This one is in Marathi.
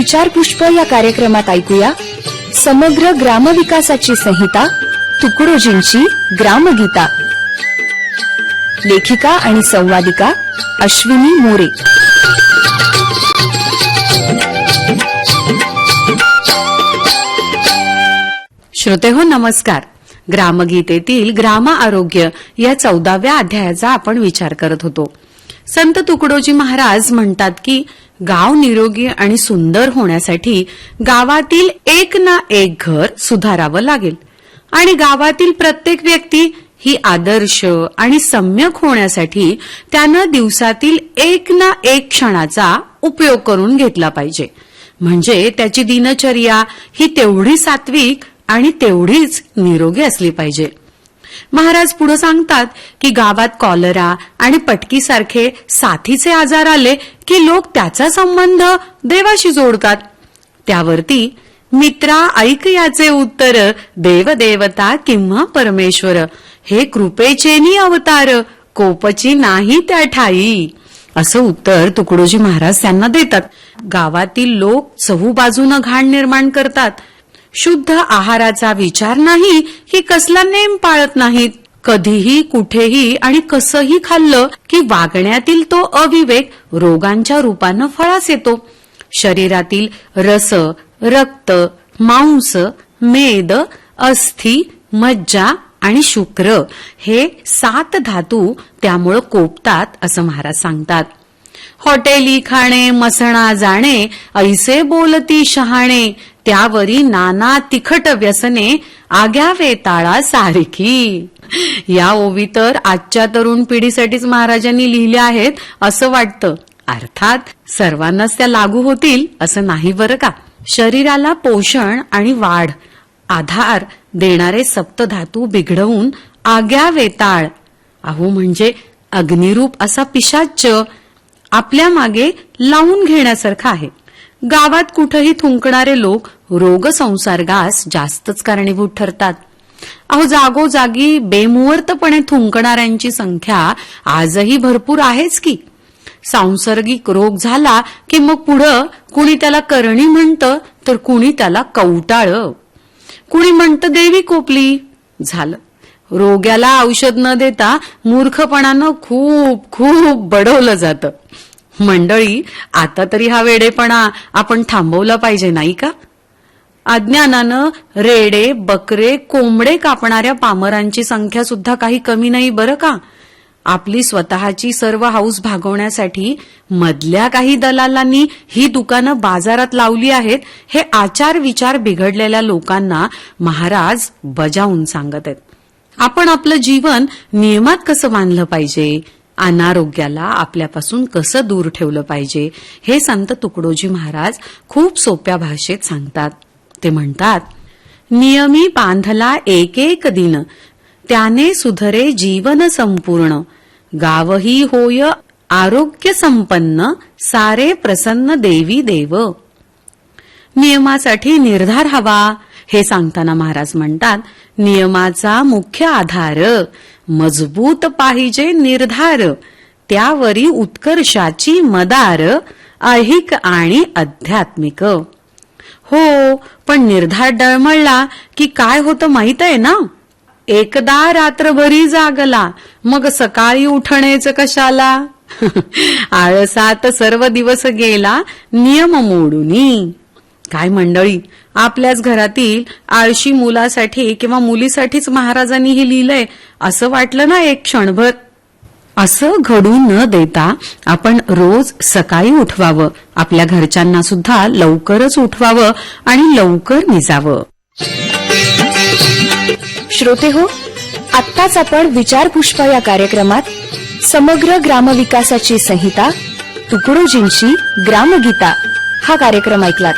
विचारपुष्प या कार्यक्रमात ऐकूया. समग्र ग्रामविकासाची संहिता तुकडोजींची ग्रामगीता. लेखिका आणि संवादिका अश्विनी मोरे. श्रोतेहो नमस्कार. ग्रामगीतेतील ग्राम आरोग्य या चौदाव्या अध्यायाचा आपण विचार करत होतो. संत तुकडोजी महाराज म्हणतात की गाव निरोगी आणि सुंदर होण्यासाठी गावातील एक ना एक घर सुधारावं लागेल. आणि गावातील प्रत्येक व्यक्ती ही आदर्श आणि सम्यक होण्यासाठी त्यानं दिवसातील एक ना एक क्षणाचा उपयोग करून घेतला पाहिजे. म्हणजे त्याची दिनचर्या ही तेवढी सात्विक आणि तेवढीच निरोगी असली पाहिजे. महाराज पुढे सांगतात की गावात कॉलरा आणि पटकीसारखे साथीचे आजार आले की लोक त्याचा संबंध देवाशी जोडतात. त्यावरती मित्रा ऐक याचे उत्तर. देवदेवता किंवा परमेश्वर. हे कृपेचेनी अवतार. कोपची नाही त्या ठाई. असं उत्तर तुकडोजी महाराज त्यांना देतात. गावातील लोक चहू बाजूनं घाण निर्माण करतात. शुद्ध आहाराचा विचार नाही की कसला नेम पाळत नाहीत? कधीही कुठेही आणि कसंही खाल्लं की वागण्यातील तो अविवेक रोगांच्या रूपानं फळास येतो. शरीरातील रस रक्त मांस मेद अस्थि मज्जा आणि शुक्र हे सात धातू त्यामुळं कोपतात असं महाराज सांगतात. हॉटेली खाणे मसणा जाणे ऐसे बोलती शहाणे त्यावरी नाना तिखट व्यसने आग्या वेताळा सारखी. या ओवी तर आजच्या तरुण पिढीसाठीच महाराजांनी लिहिल्या आहेत असं वाटतं. अर्थात सर्वांनाच त्या लागू होतील असं नाही बरं का? शरीराला पोषण आणि वाढ आधार देणारे सप्तधातू बिघडवून आग्या वेताळ अहो म्हणजे अग्निरूप असा पिशाच आपल्या मागे लावून घेण्यासारखं आहे. गावात कुठंही थुंकणारे लोक रोगसंसर्गास जास्तच कारणीभूत ठरतात. अहो जागोजागी बेमुहूर्तपणे थुंकणाऱ्यांची संख्या आजही भरपूर आहेच की. सांसर्गिक रोग झाला की मग पुढं कुणी त्याला करणी म्हणतं तर कुणी त्याला कवटाळ. कुणी म्हणतं देवी कोपली. झालं. रोग्याला औषध न देता मूर्खपणानं खूप खूप बडवलं जातं. मंडळी आता तरी हा वेडेपणा आपण थांबवला पाहिजे नाही का? अज्ञानानं रेडे बकरे कोंबडे कापणाऱ्या पामरांची संख्या सुद्धा काही कमी नाही बरं का? आपली स्वतःची सर्व हाऊस भागवण्यासाठी मधल्या काही दलालांनी ही दुकानं बाजारात लावली आहेत हे आचार विचार बिघडलेल्या लोकांना महाराज बजावून सांगत आहेत. आपण आपलं जीवन नियमात कसं बांधलं पाहिजे? अनारोग्याला आपल्यापासून कसं दूर ठेवलं पाहिजे? हे संत तुकडोजी महाराज खूप सोप्या भाषेत सांगतात. ते म्हणतात नियमी बांधला एक एक दिन त्याने सुधरे जीवन संपूर्ण. गावही होय आरोग्य संपन्न सारे प्रसन्न देवी देव. नियमासाठी निर्धार हवा. हे सांगताना महाराज म्हणतात नियमाचा मुख्य आधार मजबूत पाहिजे निर्धार त्यावरी उत्कर्षाची मदार ऐहिक आणि आध्यात्मिक. हो पण निर्धार डळमळला की काय होतं माहीत आहे ना? एकदा रात्रभरी जागला मग सकाळी उठण्याचं कशाला? आळसात सर्व दिवस गेला नियम मोडूनी. काय मंडळी? आपल्याच घरातील आळशी मुलासाठी किंवा मुलीसाठीच महाराजांनी हे लिहिलंय असं वाटलं ना एक क्षणभर? असं घडू न देता आपण रोज सकाळी उठवावं. आपल्या घरच्यांना सुद्धा लवकरच उठवावं आणि लवकर निजावं. श्रोते हो आत्ताच आपण विचारपुष्प या कार्यक्रमात समग्र ग्रामविकासाची संहिता तुकडोजींची ग्रामगीता हा कार्यक्रम ऐकलात.